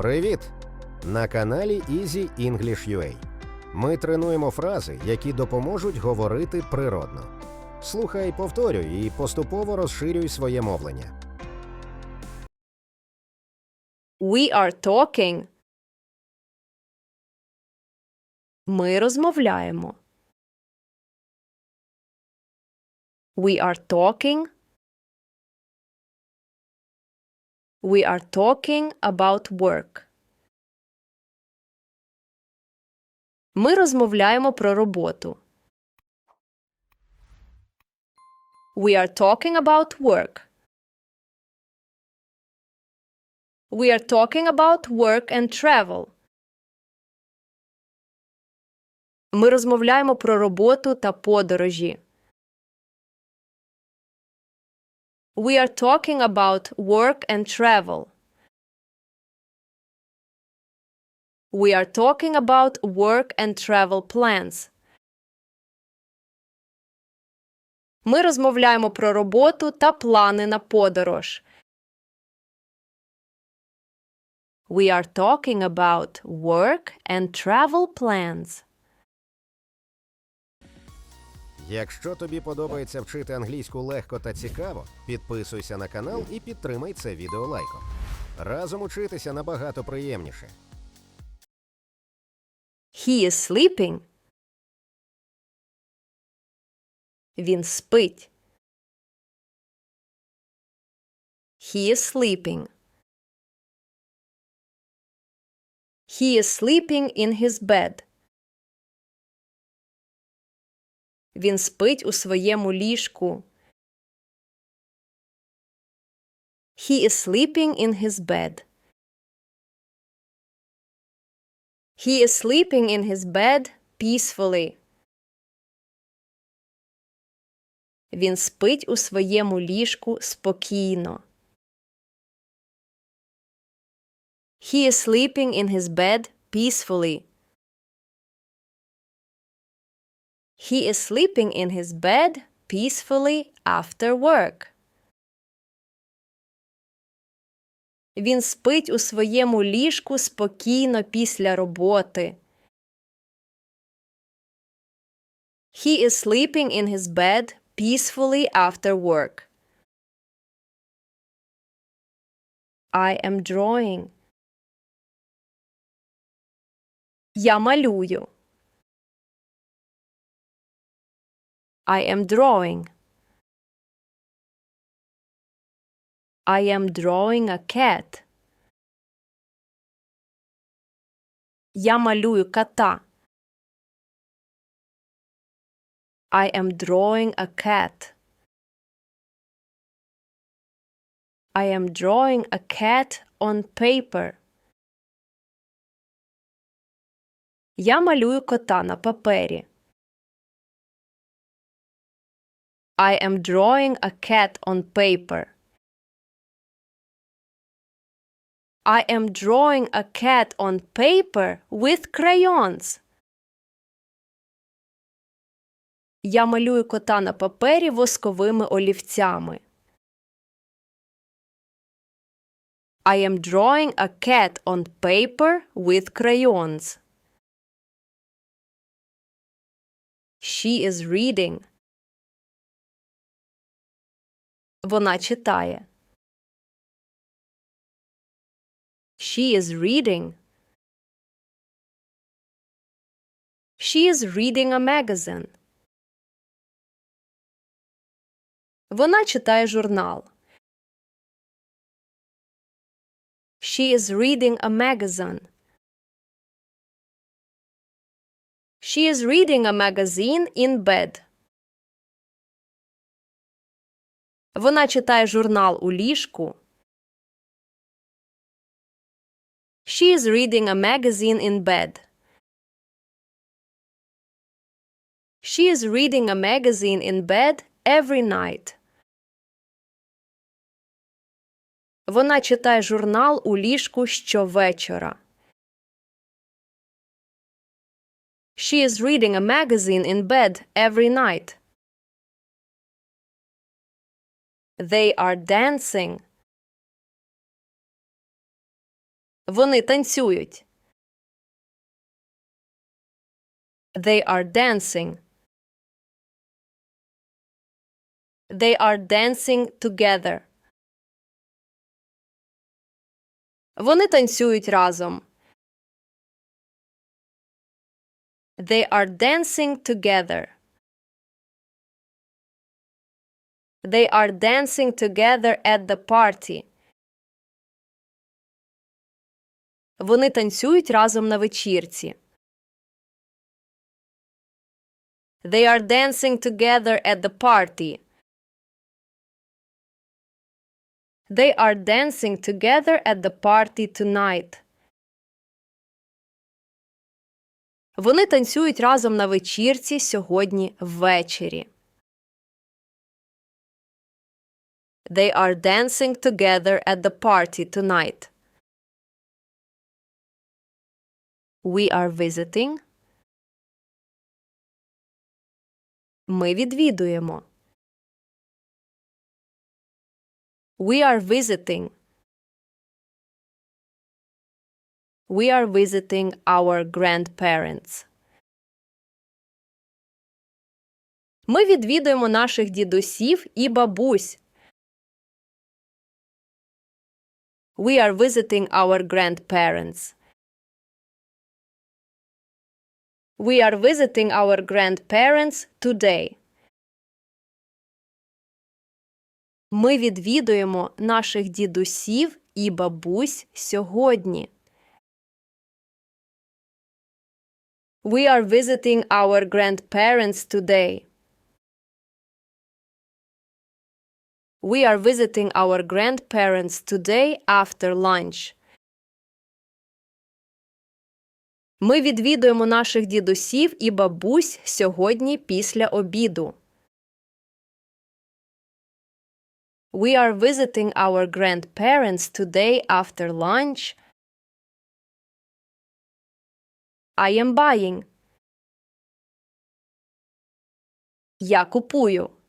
Привіт! На каналі Easy English UA. Ми тренуємо фрази, які допоможуть говорити природно. Слухай, повторюй і поступово розширюй своє мовлення. We are talking. Ми розмовляємо. We are talking. We are talking about work. Ми розмовляємо про роботу. We are talking about work. We are talking about work and travel. Ми розмовляємо про роботу та подорожі. We are talking about work and travel. We are talking about work and travel plans. Ми розмовляємо про роботу та плани на подорож. We are talking about work and travel plans. Якщо тобі подобається вчити англійську легко та цікаво, підписуйся на канал і підтримай це відео лайком. Разом учитися набагато приємніше. He is sleeping. Він спить. He is sleeping. He is sleeping in his bed. Він спить у своєму ліжку. He is sleeping in his bed. He is sleeping in his bed peacefully. Він спить у своєму ліжку спокійно. He is sleeping in his bed peacefully. He is sleeping in his bed peacefully after work. Він спить у своєму ліжку спокійно після роботи. He is sleeping in his bed peacefully after work. I am drawing. Я малюю. I am drawing. I am drawing a cat. Я малюю кота. I am drawing a cat. I am drawing a cat on paper. Я малюю кота на папері. I am drawing a cat on paper. I am drawing a cat on paper with crayons. Я малюю кота на папері восковими олівцями. I am drawing a cat on paper with crayons. She is reading. Вона читає. She is reading. She is reading a magazine. Вона читає журнал. She is reading a magazine. She is reading a magazine in bed. Вона читає журнал у ліжку. She is reading a magazine in bed. She is reading a magazine in bed every night. Вона читає журнал у ліжку щовечора. She is reading a magazine in bed every night. They are dancing. Вони танцюють. They are dancing. They are dancing together. Вони танцюють разом. They are dancing together. They are dancing together at the party. Вони танцюють разом на вечірці. They are dancing together at the party. They are dancing together at the party tonight. Вони танцюють разом на вечірці сьогодні ввечері. They are dancing together at the party tonight. We are visiting. Ми відвідуємо. We are visiting. We are visiting our grandparents. Ми відвідуємо наших дідусів і бабусь. We are visiting our grandparents. We are visiting our grandparents today. Ми відвідуємо наших дідусів і бабусь сьогодні. We are visiting our grandparents today. We are visiting our grandparents today after lunch. Ми відвідуємо наших дідусів і бабусь сьогодні після обіду. We are visiting our grandparents today after lunch. I am buying. Я купую.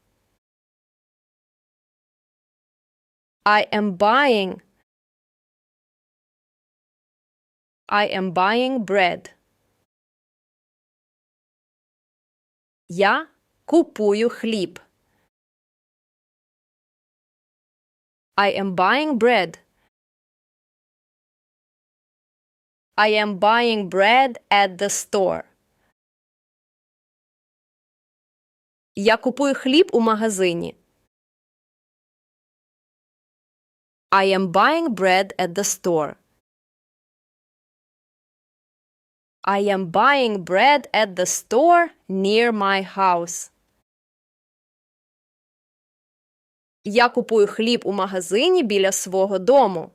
I am buying. I am buying bread. Я купую хліб. I am buying bread. I am buying bread at the store. Я купую хліб у магазині. I am buying bread at the store. I am buying bread at the store near my house. Я купую хліб у магазині біля свого дому.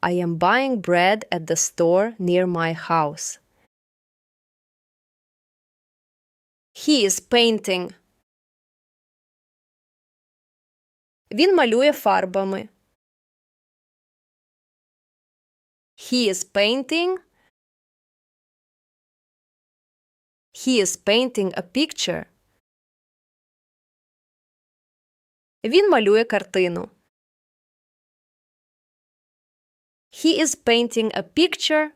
I am buying bread at the store near my house. He is painting. Він малює фарбами. He is painting. He is painting a picture. Він малює картину. He is painting a picture.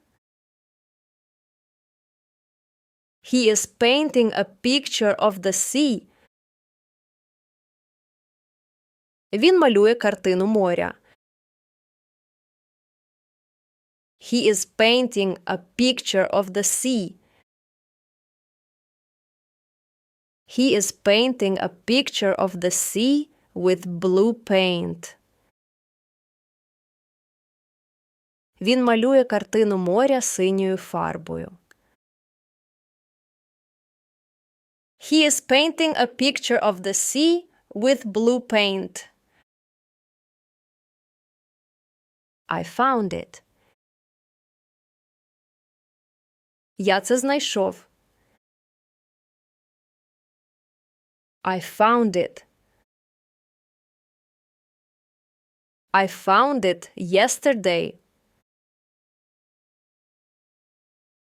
He is painting a picture of the sea. Він малює картину моря. He is painting a picture of the sea. He is painting a picture of the sea with blue paint. Він малює картину моря синьою фарбою. He is painting a picture of the sea with blue paint. I found it. Я це знайшов. I found it. I found it yesterday.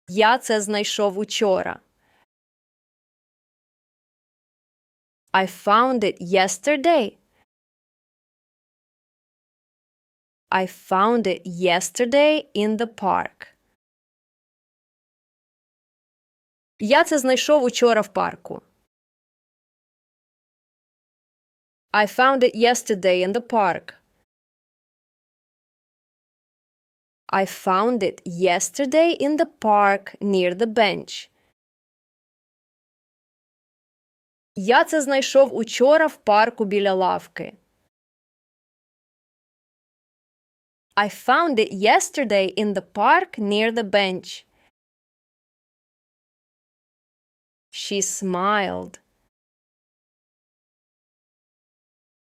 Я це знайшов учора. I found it yesterday. I found it yesterday in the park. Я це знайшов учора в парку. I found it yesterday in the park. I found it yesterday in the park near the bench. Я це знайшов учора в парку біля лавки. I found it yesterday in the park near the bench. She smiled.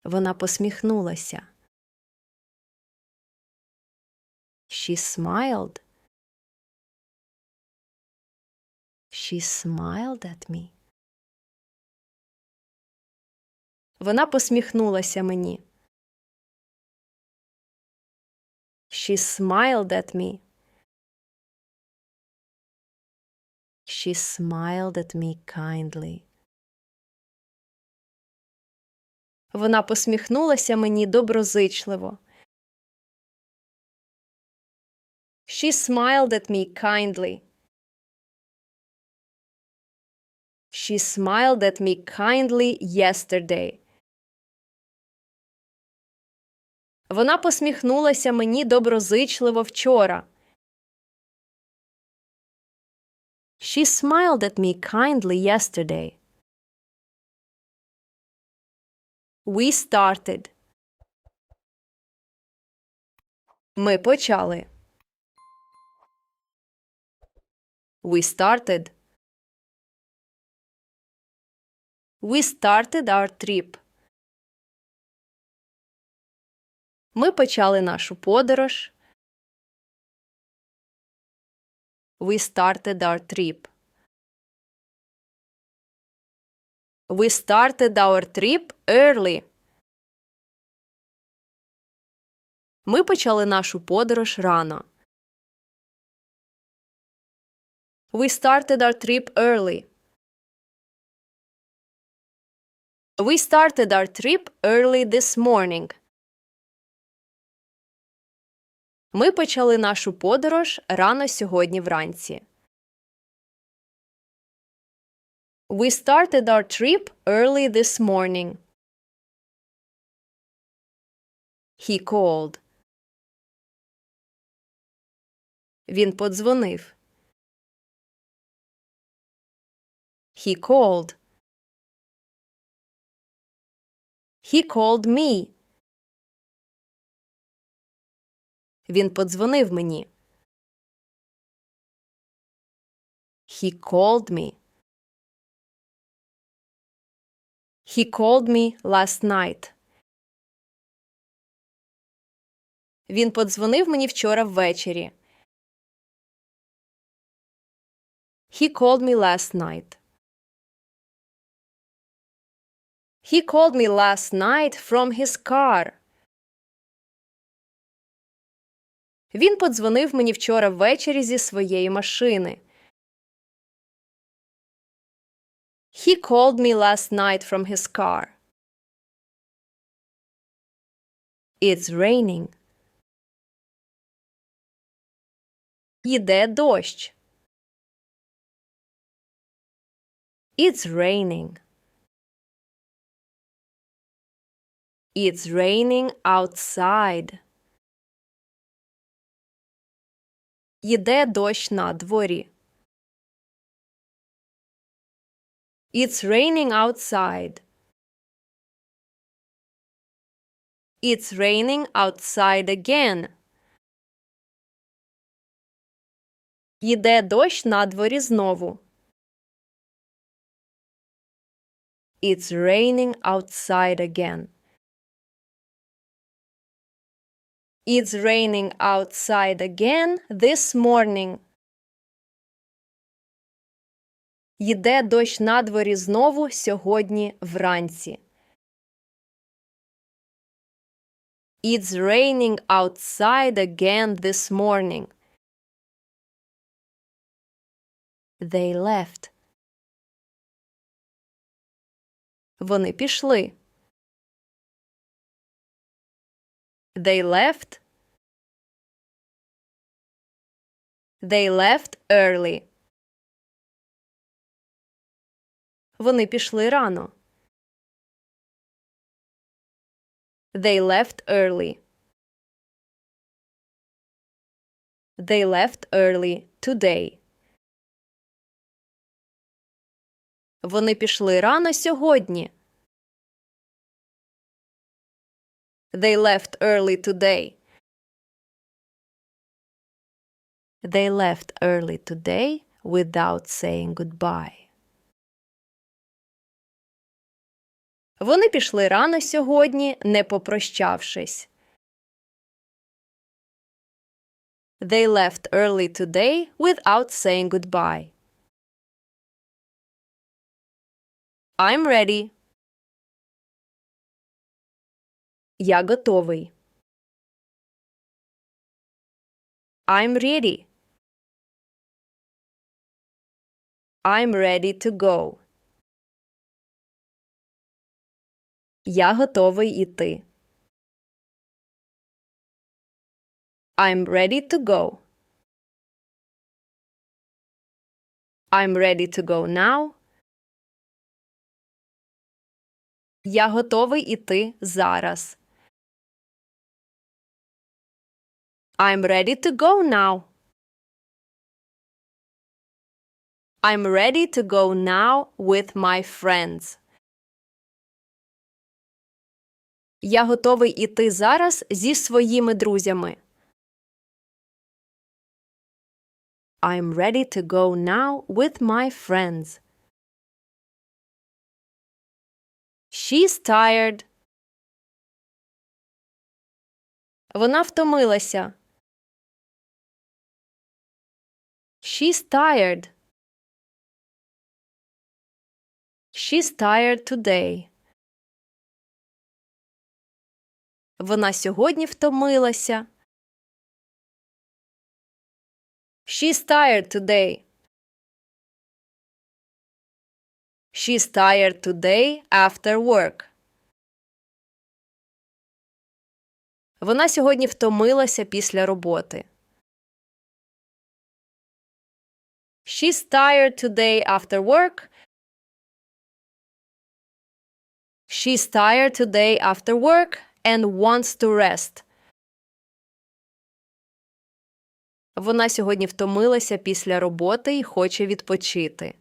Вона посміхнулася. She smiled. She smiled at me. Вона посміхнулася мені. She smiled at me. She smiled at me kindly. Вона посміхнулася мені доброзичливо. She smiled at me kindly. She smiled at me kindly yesterday. Вона посміхнулася мені доброзичливо вчора. She smiled at me kindly yesterday. We started. Ми почали. We started. We started our trip. Ми почали нашу подорож. We started our trip. We started our trip early. Ми почали нашу подорож рано. We started our trip early. We started our trip early this morning. Ми почали нашу подорож рано сьогодні вранці. We started our trip early this morning. He called. Він подзвонив. He called. He called me. Він подзвонив мені. He called me. He called me last night. Він подзвонив мені вчора ввечері. He called me last night. He called me last night from his car. Він подзвонив мені вчора ввечері зі своєї машини. He called me last night from his car. It's raining. Іде дощ. It's raining. It's raining outside. Іде дощ на дворі. It's raining outside. It's raining outside again. Іде дощ на дворі знову. It's raining outside again. It's raining outside again this morning. Йде дощ на дворі знову сьогодні вранці. It's raining outside again this morning. They left. Вони пішли. They left. They left early. Вони пішли рано. They left early. They left early today. Вони пішли рано сьогодні. They left early today. They left early today without saying goodbye. Вони пішли рано сьогодні, не попрощавшись. They left early today without saying goodbye. I'm ready. Я готовий. I'm ready. I'm ready to go. Я готовий іти. I'm ready to go. I'm ready to go now. Я готовий іти зараз. I'm ready to go now. I'm ready to go now with my friends. Я готовий іти зараз зі своїми друзями. I'm ready to go now with my friends. She's tired. Вона втомилася. She's tired. She's tired today. Вона сьогодні втомилася. She's tired today. She's tired today after work. Вона сьогодні втомилася після роботи. She's tired today after work. She's tired today after work and wants to rest. Вона сьогодні втомилася після роботи і хоче відпочити.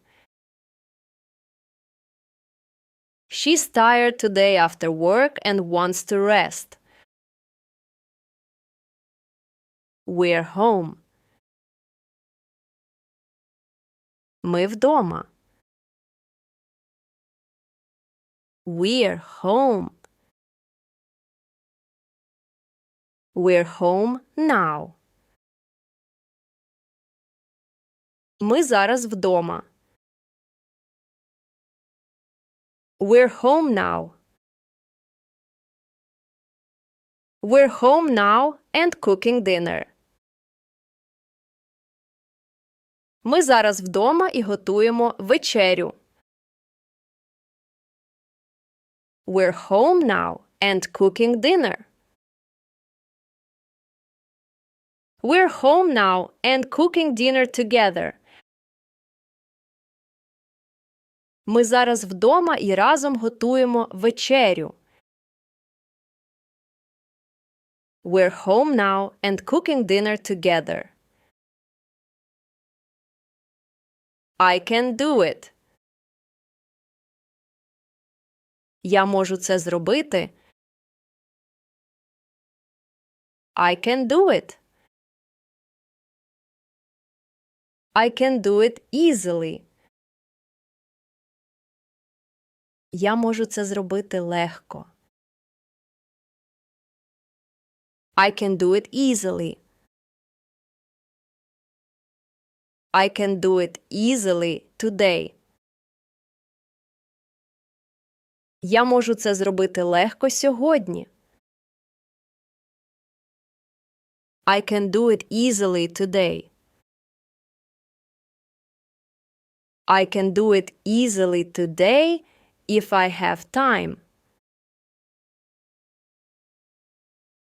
She's tired today after work and wants to rest. We're home. Ми вдома. We're home. We're home now. Ми зараз вдома. We're home now. We're home now and cooking dinner. Ми зараз вдома і готуємо вечерю. We're home now and cooking dinner. We're home now and cooking dinner together. Ми зараз вдома і разом готуємо вечерю. We're home now and cooking dinner together. I can do it. Я можу це зробити. I can do it. I can do it easily. Я можу це зробити легко. I can do it easily. I can do it easily today. Я можу це зробити легко сьогодні. I can do it easily today. I can do it easily today if I have time.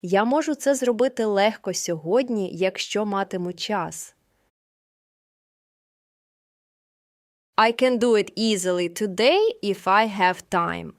Я можу це зробити легко сьогодні, якщо матиму час. I can do it easily today if I have time.